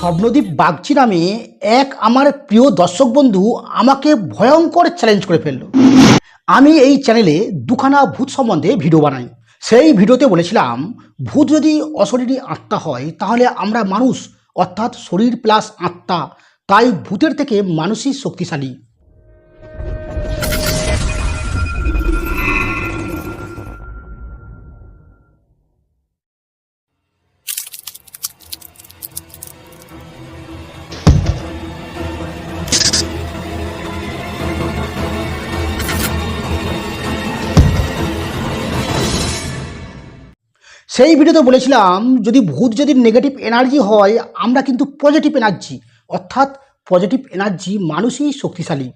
স্বপ্নদীপ বাগচি নামে এক আমার প্রিয় দর্শক বন্ধু আমাকে ভয়ঙ্কর চ্যালেঞ্জ করে ফেলল। আমি এই চ্যানেলে দুখানা ভূত সম্বন্ধে ভিডিও বানাই। সেই ভিডিওতে বলেছিলাম, ভূত যদি অশরীরী আত্মা হয়, তাহলে আমরা মানুষ, অর্থাৎ শরীর প্লাস আত্মা, তাই ভূতের থেকে মানুষই শক্তিশালী। সেই ভিডিওতে বলেছিলাম, যদি ভূত যদি নেগেটিভ এনার্জি হয়, আমরা কিন্তু পজিটিভ এনার্জি অর্থাৎ পজিটিভ এনার্জি মানুষই শক্তিশালী।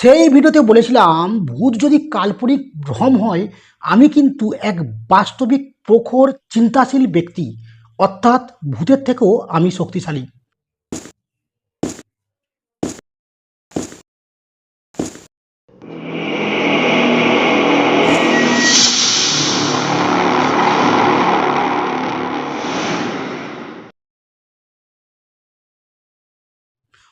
সেই ভিডিওতে বলেছিলাম, ভূত যদি কাল্পনিক ভ্রম হয়, আমি কিন্তু এক বাস্তবিক প্রখর চিন্তাশীল ব্যক্তি। অর্থাৎ ভূতের থেকেও আমি শক্তিশালী।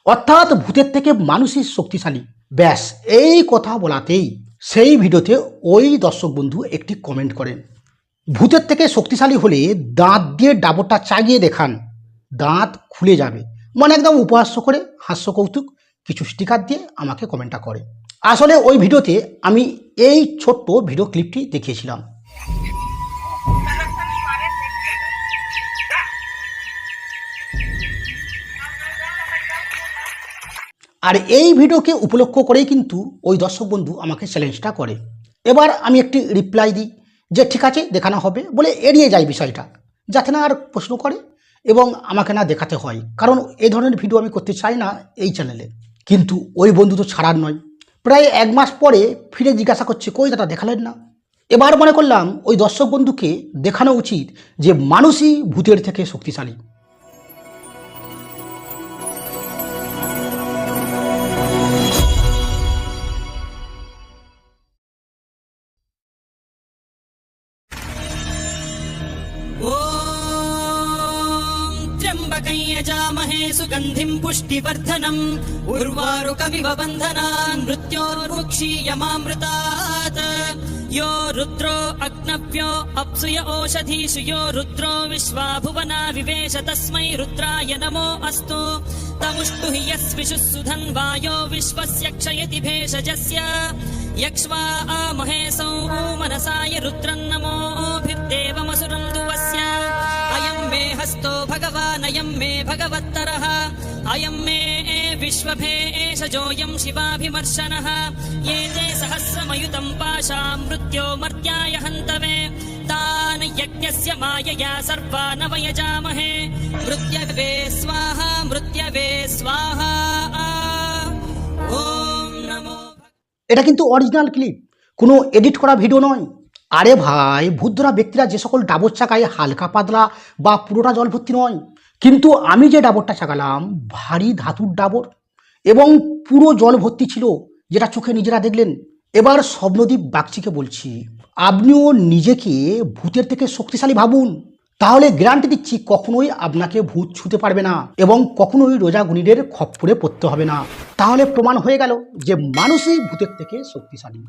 অর্থাৎ ভূতের থেকে মানুষই শক্তিশালী। ব্যাস, এই কথা বলাতেই সেই ভিডিওতে ওই দর্শক বন্ধু একটি কমেন্ট করেন। ভূতের থেকে শক্তিশালী হলে দাঁত দিয়ে ডাবরটা চাগিয়ে দেখান। দাঁত খুলে যাবে। মানে একদম উপহাস্য করে, হাস্য কৌতুক, কিছু স্টিকার দিয়ে আমাকে কমেন্টটা করে। আসলে ওই ভিডিওতে আমি এই ছোট্ট ভিডিও ক্লিপটি দেখিয়েছিলাম। আর এই ভিডিওকে উপলক্ষ করেই কিন্তু ওই দর্শক বন্ধু আমাকে চ্যালেঞ্জটা করে। এবার আমি একটি রিপ্লাই দিই যে, ঠিক আছে, দেখানো হবে। বলে এড়িয়ে যায় বিষয়টা, যাতে না আর প্রশ্ন করে এবং আমাকে না দেখাতে হয়। কারণ এই ধরনের ভিডিও আমি করতে চাই না এই চ্যানেলে কিন্তু ওই বন্ধু তো ছাড়ার নয়। প্রায় এক মাস পরে ফিরে জিজ্ঞাসা করছে, কই দাদা, দেখালেন না? এবার মনে করলাম ওই দর্শক বন্ধুকে দেখানো উচিত যে, মানুষই ভূতের থেকে শক্তিশালী। त्र्यम्बकं यजामहे सुगन्धिं पुष्टिवर्धनम् उर्वारुकमिव बन्धनान् मृत्योर्मुक्षीयमामृतात् यो रुद्रो अग्नव्यो अप्सुय ओषधीषु यो रुद्रो विश्वा भुवना विवेश तस्मै रुद्राय नमो अस्तु तमुष्टु हि यस्विषुः सुधन्वायो विश्वस्य क्षयति भेषजस्य यक्ष्वा आमहेसौ मनसाय रुद्रन्नमोभिर्देवमसुरम् दुवस्य अयम् मे हस्तो भगवानयम् मे भगवत्तरः अयम् मे विश्वभे एषजोऽयम् शिवाभिमर्शनः ये ते सहस्रमयुतम् पाशाम् मृत्यो मर्त्याय हन्तवे तान् यज्ञस्य मायया सर्वानवयजामहे मृत्यवे स्वाहा मृत्यवे स्वाहा ॐ नमो এটা কিন্তু অরিজিনাল ক্লিপ কোনো এডিট করা ভিডিও নয় আরে ভাই ভূতধরা ব্যক্তিরা যে সকল ডাবর চাকায় হালকা পাতলা বা পুরোটা জল ভর্তি নয়। কিন্তু আমি যে ডাবরটা চাকালাম, ভারী ধাতুর ডাবর এবং পুরো জল ভর্তি ছিল, যেটা চোখে নিজেরা দেখলেন। এবার স্বপ্নদীপ বাগচিকে বলছি, আপনিও নিজেকে ভূতের থেকে শক্তিশালী ভাবুন। তাহলে গ্যারান্টি দিচ্ছি, কখনোই আপনাকে ভূত ছুতে পারবে না এবং কখনোই রোজা গুণীদের খপ্পরে পড়তে হবে না। তাহলে প্রমাণ হয়ে গেল যে মানুষই ভূতের থেকে শক্তিশালী।